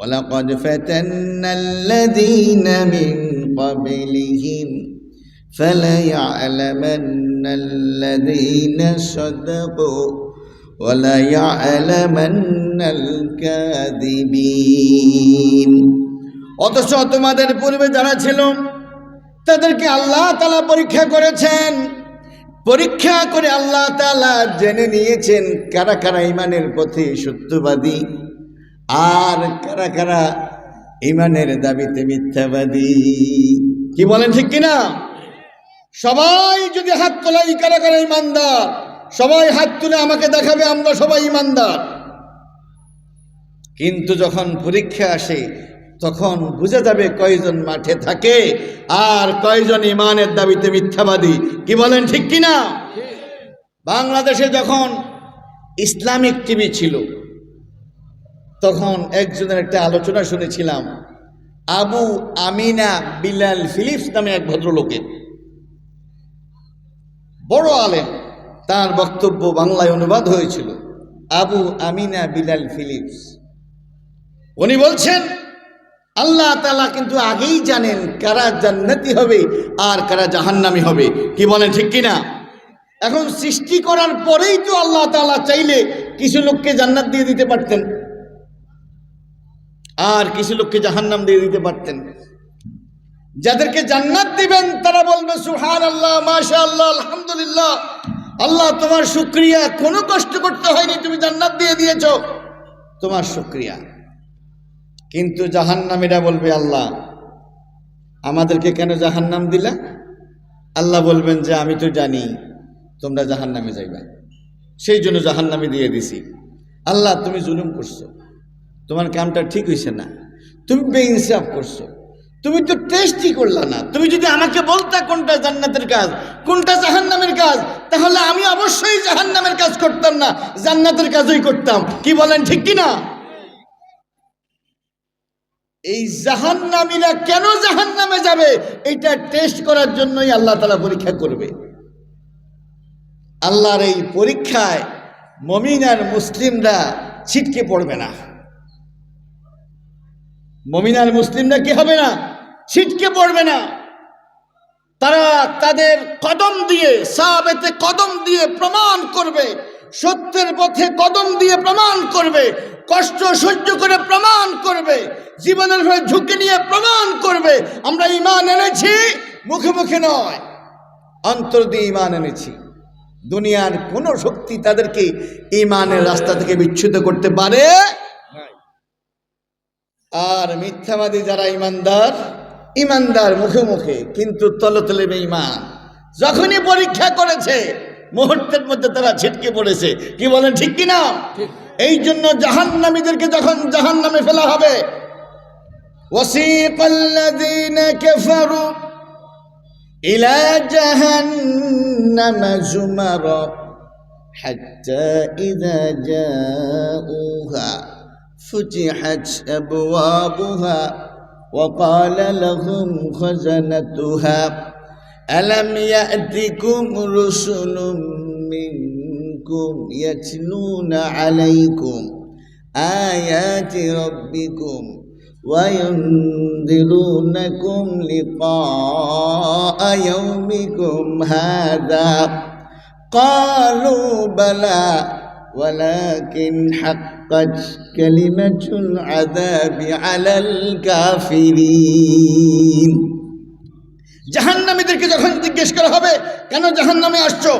ولقد فتنا الذين من قبلهم فليعلمن الذين صدقوا وليعلمن الكاذبين অথচ তোমাদের পূর্বে যারা ছিল তাদেরকে আল্লাহ তালা পরীক্ষা করেছেন পরীক্ষা করে আল্লাহ তালা জেনে নিয়েছেন কারা কারা ইমানের পথে সত্যবাদী আর কারা কারা ইমানের দাবিতে মিথ্যাবাদী? কি বলেন ঠিক কিনা? সবাই যদি হাত তোলাই কারা কারা ইমানদার? সবাই হাত তুলে আমাকে দেখাবে আমরা সবাই ইমানদার। কিন্তু যখন পরীক্ষা আসে তখন বুঝে যাবে কয়জন মাঠে থাকে আর কয়জন ইমানের দাবিতে মিথ্যাবাদী। কি বলেন ঠিক কিনা? বাংলাদেশে যখন ইসলামিক টিভি ছিল তখন একজনের একটা আলোচনা শুনেছিলাম, আবু আমিনা বিলাল ফিলিপস নামে এক ভদ্রলোকের বড় আলেম, তার বক্তব্য বাংলায় অনুবাদ হয়েছিল, আবু আমিনা বিলাল ফিলিপস। উনি বলছেন, আল্লাহ তালা কিন্তু আগেই জানেন কারা জান্নাতি হবে আর কারা জাহান্নামি হবে। কি বলেন ঠিক কিনা? এখন সৃষ্টি করার পরেই তো আল্লাহ তালা চাইলে কিছু লোককে জান্নাত দিয়ে দিতে পারতেন। আর কিছু লোককে জাহান্নাম দিয়ে দিতে পারতেন। যাদেরকে জান্নাত দিবেন, তারা বলবে সুহান আল্লাহ মাশা আল্লাহ আলহামদুলিল্লাহ। আল্লাহ, তোমার শুক্রিয়া। কোনো কষ্ট করতে হয়নি, তুমি জান্নাত দিয়ে দিয়েছ। তোমার শুক্রিয়া। কিন্তু জাহান্নামীরা বলবে, আল্লাহ, আমাদেরকে কেন জাহান্নাম দিলা? আল্লাহ বলবেন যে, আমি তো জানি, তোমরা জাহান্নামে যাইবা। সেই জন্য জাহান্নামে দিয়ে দিছি। আল্লাহ, তুমি জুলুম করছ। তোমার কামটা ঠিক হয়েছে না। তুমি বেইনসাফ করছ। তুমি তো টেস্টই করলা না। তুমি যদি আমাকে বলতা কোনটা জান্নাতের কাজ, কোনটা জাহান্নামের কাজ, তাহলে আমি অবশ্যই জাহান্নামের কাজ করতাম না। জান্নাতের কাজই করতাম। কি বলেন ঠিক কি না এই জাহান্নামীরা কেন জাহান্নামে যাবে? এটা টেস্ট করার জন্যই আল্লাহ তালা পরীক্ষা করবে। আল্লাহর এই পরীক্ষায় মমিন আর মুসলিমরা ছিটকে পড়বে না। মমিনার মুসলিমরা কি হবে না? ছিটকে পড়বে না। তারা তাদের কদম দিয়ে সাবেতে কদম দিয়ে প্রমাণ করবে। সত্যের পথে কদম দিয়ে প্রমাণ করবে। কষ্ট সহ্য করে প্রমাণ করবে। জীবনের ভয়ে ঝুঁকি নিয়ে প্রমাণ করবে। আমরা ইমান এনেছি, মুখে মুখে নয়। অন্তর দিয়ে ইমান এনেছি। দুনিয়ার কোনো শক্তি তাদেরকে ইমানের রাস্তা থেকে বিচ্ছুত করতে পারে আর মিথ্যাবাদী যারা ইমানদার ইমানদার মুখে মুখে কিন্তু তলে তলে বেঈমান যখনই পরীক্ষা করেছে মুহূর্তের মধ্যে তারা ছিটকে পড়েছে কি বলেন ঠিক কি না এই জন্য জাহান্নামীদেরকে যখন জাহান্নামে ফেলা হবে وسيق الذين كفروا إلى جهنم زمرا حتى إذا جاءوها فتحت أبوابها وقال لهم خزنتها ألم يأتكم رسل منكم يتلون عليكم آيات ربكم وينذرونكم لقاء يومكم هذا؟ قالوا بلى ولكن حقت كلمة العذاب على الكافرين জাহান্নামীদেরকে যখন জিজ্ঞেস করা হবে কেন জাহান্নামে আসছো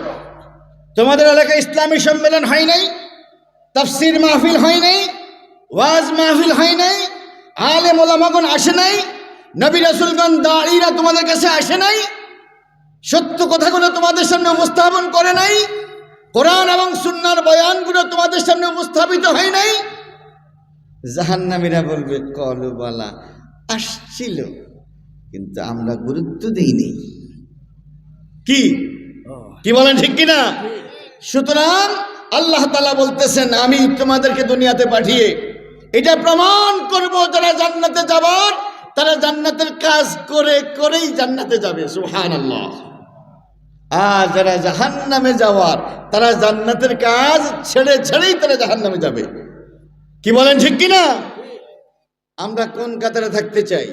তোমাদের এলাকায় ইসলামী সম্মেলন হয় নাই তাফসির মাহফিল হয় নাই ওয়াজ মাহফিল হয় নাই আলে মোলামাগন আসে নাই নবী রাসুলগণ দাঁড়িরা তোমাদের কাছে আসে নাই সত্য কথাগুলো তোমাদের সামনে উপস্থাপন করে নাই কোরআন এবং সুন্নার বয়ানগুলো তোমাদের সামনে উপস্থাপিত হয় নাই? জাহান্নামীরা বলবে কলবালা আসছিল, কিন্তু আমরা গুরুত্ব দিইনি। কি? কি বলেন ঠিক কিনা? সুতরাং আল্লাহ তালা বলতেছেন, আমি তোমাদেরকে দুনিয়াতে পাঠিয়ে এটা প্রমাণ করব, যারা জান্নাতে যাবার, তারা জান্নাতের কাজ করে করেই জান্নাতে যাবে। সুহান আল্লাহ আর যারা জাহান নামে যাওয়ার তারা জান্নাতের কাজ ছেড়ে ছেড়েই তারা জাহান নামে যাবে। কি বলেন ঠিক কিনা? আমরা কোন কাতারে থাকতে চাই?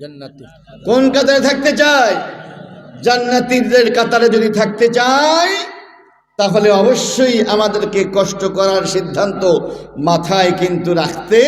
জান্নাতি। কোন কাতারে থাকতে চাই? জান্নাতীদের কাতারে যদি থাকতে চাই তাহলে অবশ্যই আমাদেরকে কষ্ট করার সিদ্ধান্ত মাথায় কিন্তু রাখতে